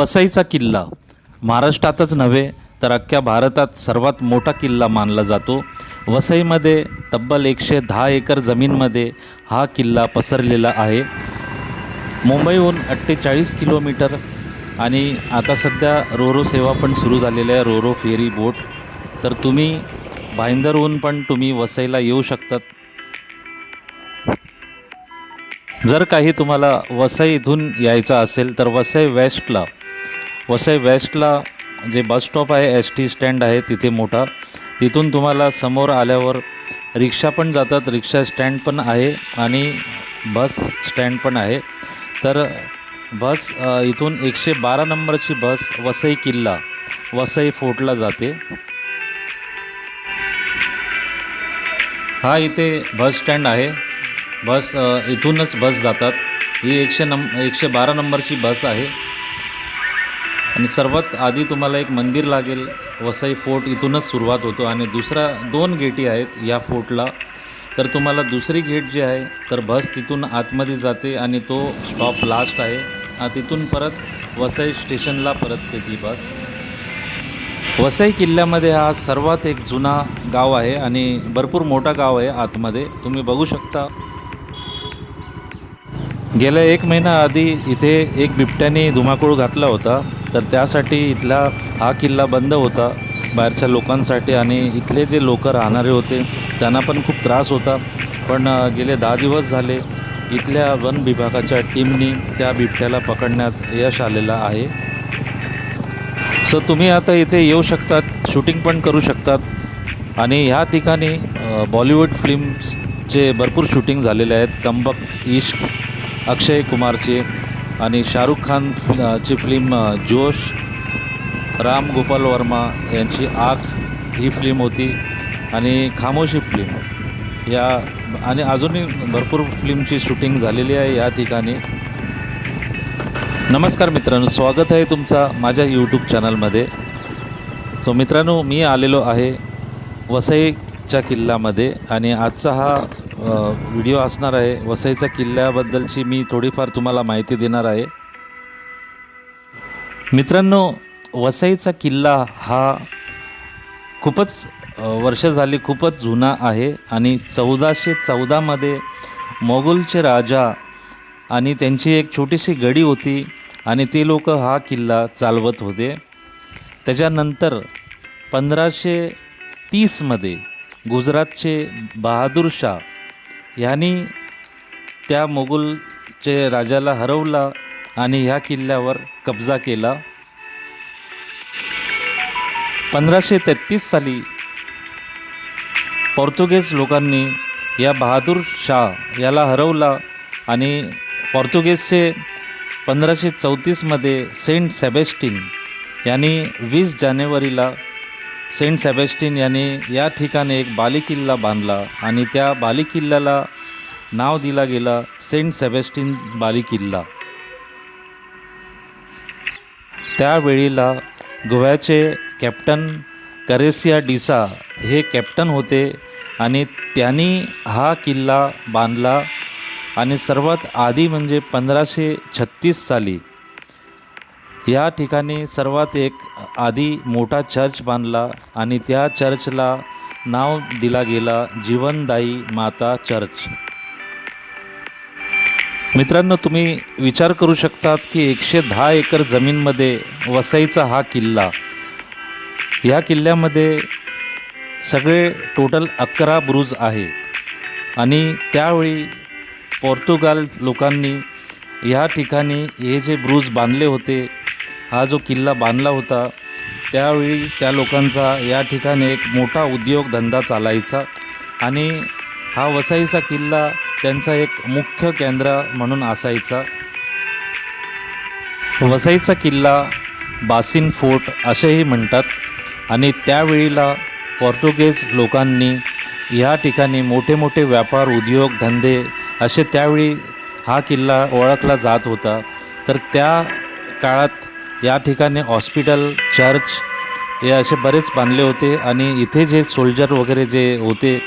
वसईचा किल्ला. महाराष्ट्रातच नव्हे तर अख्ख्या भारतात सर्वात मोठा किल्ला मानला जातो. वसईमध्ये तब्बल एकशे दहा एकर जमीनमध्ये हा किल्ला पसरलेला आहे. मुंबईहून अठ्ठेचाळीस किलोमीटर आणि आता सध्या रोरो सेवा पण सुरू झालेल्या आहे रोरो फेरी बोट. तर तुम्ही भाईंदरहून पण तुम्ही वसईला येऊ शकतात. जर काही तुम्हाला वसईतून यायचं असेल तर वसई वेस्टला वसई वेस्टला जे बस स्टॉप आहे एस टी स्टँड आहे तिथे मोठा. तिथून तुम्हाला समोर आल्यावर रिक्षा पण जातात. रिक्षा स्टँड पण आहे आणि बस स्टँड पण आहे. तर बस इथून एकशे बारा नंबरची बस वसई किल्ला वसई फोर्टला जाते. हा इथे बस स्टँड आहे. बस इथूनच बस जातात. ही एकशे नंब एकशे बारा नंबरची बस आहे. आणि सर्वात आधी तुम्हाला एक मंदिर लागेल वसई फोर्ट इथूनच सुरुवात होतो आणि दुसरा दोन गेटी आहेत या फोर्टला. तर तुम्हाला दुसरी गेट जी आहे तर बस तिथून आतमध्ये जाते आणि तो स्टॉप लास्ट आहे. तिथून परत वसई स्टेशनला परत ती बस. वसई किल्ल्यामध्ये हा सर्वात एक जुना गाव आहे आणि भरपूर मोठा गाव आहे आतमध्ये. तुम्ही बघू शकता. गेल्या एक महिना आधी इथे एक बिबट्याने धुमाकूळ घातला होता. तर त्यासाठी इथला हा किल्ला बंद होता बाहेरच्या लोकांसाठी आणि इथले जे लोक राहणारे होते त्यांना पण खूप त्रास होता. पण गेले दहा दिवस झाले इथल्या वन विभागाच्या टीमनी त्या बिबट्याला पकडण्यात यश आलेलं आहे. सो तुम्ही आता इथे येऊ शकतात शूटिंग पण करू शकतात. आणि ह्या ठिकाणी बॉलिवूड फिल्म्सचे भरपूर शूटिंग झालेले आहेत. कंबक इश्क अक्षय कुमारचे आणि शाहरुख खान ची फिल्म जोश राम गोपाल वर्मा यांची आग ही फिल्म होती आणि खामोशी फिल्म या आणि अजूनही भरपूर फिल्मची शूटिंग झालेली आहे या ठिकाणी. नमस्कार मित्रांनो स्वागत आहे तुमचा माझ्या यूट्यूब चॅनलमध्ये सो मित्रांनो मी आलेलो आहे वसईच्या किल्ल्यामध्ये आणि आजचा हा व्हिडिओ असणार आहे. वसईच्या किल्ल्याबद्दलची मी थोडीफार तुम्हाला माहिती देणार आहे. मित्रांनो वसईचा किल्ला हा खूपच वर्ष झाली खूपच जुना आहे आणि चौदाशे चौदामध्ये मोगलचे राजा आणि त्यांची एक छोटीशी गडी होती आणि ते लोक हा किल्ला चालवत होते. त्याच्यानंतर पंधराशे तीसमध्ये गुजरातचे बहादूर शाह यांनी त्या मोगलचे राजाला हरवला आणि ह्या किल्ल्यावर कब्जा केला. पंधराशे तेहतीस साली पोर्तुगीज लोकांनी या बहादूर शाह याला हरवला आणि पोर्तुगीजचे पंधराशे चौतीसमध्ये सेंट सेबेस्टिन यांनी वीस जानेवारीला सेंट सेबेस्टिन यांनी या ठिकाणी एक बालेकिल्ला बांधला आणि त्या बालेकिल्ल्याला नाव दिला गेला सेंट सेबेस्टिन बालेकिल्ला. त्यावेळीला गोव्याचे कॅप्टन करेसिया डिसा हे कॅप्टन होते आणि त्यांनी हा किल्ला बांधला आणि सर्वात आधी म्हणजे पंधराशे छत्तीस साली या ठिकाणी सर्वात एक आधी मोठा चर्च बांधला आणि त्या चर्चला नाव दिला गेला जीवनदायी माता चर्च. मित्रांनो तुम्ही विचार करू शकतात की एकशे दहा एकर जमीनमध्ये वसईचा हा किल्ला. या किल्ल्यामध्ये सगळे टोटल अकरा ब्रुज आहे आणि त्यावेळी पोर्तुगाल लोकांनी या ठिकाणी हे जे ब्रुज बांधले होते हा जो किल्ला बांधला होता त्यावेळी त्या लोकांचा या ठिकाणी एक मोठा उद्योगधंदा चालायचा आणि हा वसाईचा किल्ला त्यांचा एक मुख्य केंद्र म्हणून असायचा. वसईचा किल्ला बासिन फोर्ट असेही म्हणतात आणि त्यावेळीला पोर्तुगीज लोकांनी या ठिकाणी मोठे मोठे व्यापार उद्योग धंदे असे त्यावेळी हा किल्ला ओळखला जात होता. तर त्या काळात या ठिकाणी हॉस्पिटल चर्च हे असे बरेच बांधले होते आणि इथे जे सोल्जर वगैरे जे होते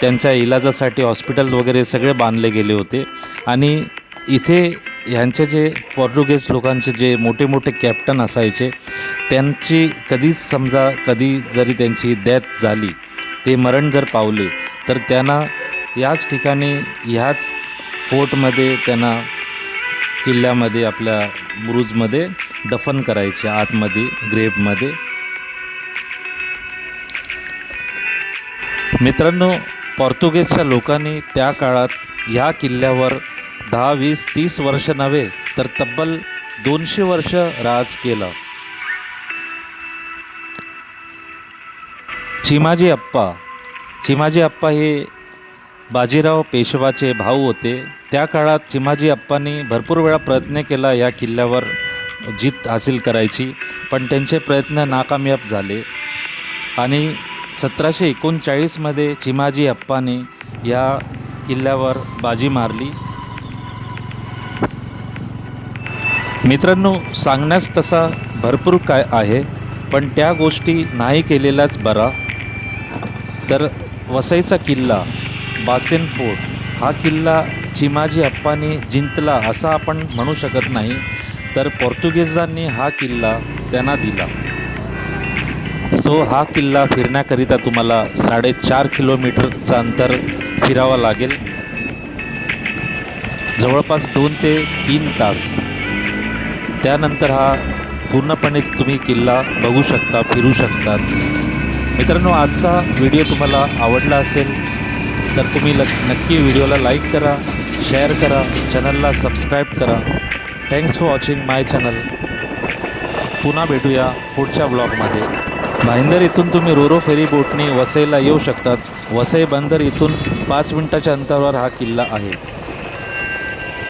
त्यांच्या इलाजासाठी हॉस्पिटल वगैरे सगळे बांधले गेले होते. आणि इथे ह्यांचे जे पोर्टुगेज लोकांचे जे मोठे मोठे कॅप्टन असायचे त्यांची कधीच समजा कधी जरी त्यांची डेथ झाली ते मरण जर पावले तर त्यांना याच ठिकाणी ह्याच फोर्टमध्ये त्यांना किल्ल्यामध्ये आपल्या बुरुजमध्ये दफन करायचे आतमध्ये ग्रेपमध्ये. मित्रांनो पोर्तुगेजच्या लोकांनी त्या काळात ह्या किल्ल्यावर दहा वीस तीस वर्ष नव्हे तर तब्बल दोनशे वर्ष राज केलं. चिमाजी अप्पा चिमाजी अप्पा हे बाजीराव पेशवाचे भाऊ होते. त्या काळात चिमाजी अप्पांनी भरपूर वेळा प्रयत्न केला या किल्ल्यावर जीत हासिल करायची. पण त्यांचे प्रयत्न नाकामयाब झाले. आणि सतराशे एकोणचाळीसमध्ये चिमाजी अप्पाने या किल्ल्यावर बाजी मारली. मित्रांनो सांगण्यास तसा भरपूर काय आहे पण त्या गोष्टी नाही केलेलाच बरा. तर वसईचा किल्ला बासेन फोर्ट हा किल्ला चिमाजी अप्पाने जिंकला असा आपण म्हणू शकत नाही. तर पोर्तुगीजांनी हा किल्ला त्यांना दिला. सो हा किल्ला फिरण्याकरिता तुम्हाला साडेचार किलोमीटरचं अंतर फिरावं लागेल. जवळपास दोन ते तीन तास. त्यानंतर हा पूर्णपणे तुम्ही किल्ला बघू शकता फिरू शकतात मित्रांनो आजचा व्हिडिओ तुम्हाला आवडला असेल तर तुम्ही लक नक्की व्हिडिओला लाईक करा शेअर करा चॅनलला सबस्क्राईब करा. Thanks for watching my channel पुन्हा भेटूया पुढच्या ब्लॉगमध्ये भाईंदर इथून तुम्ही रोरो फेरी बोटने वसईला येऊ शकतात. वसई बंदर इथून पाच मिनिटाच्या अंतरावर हा किल्ला आहे.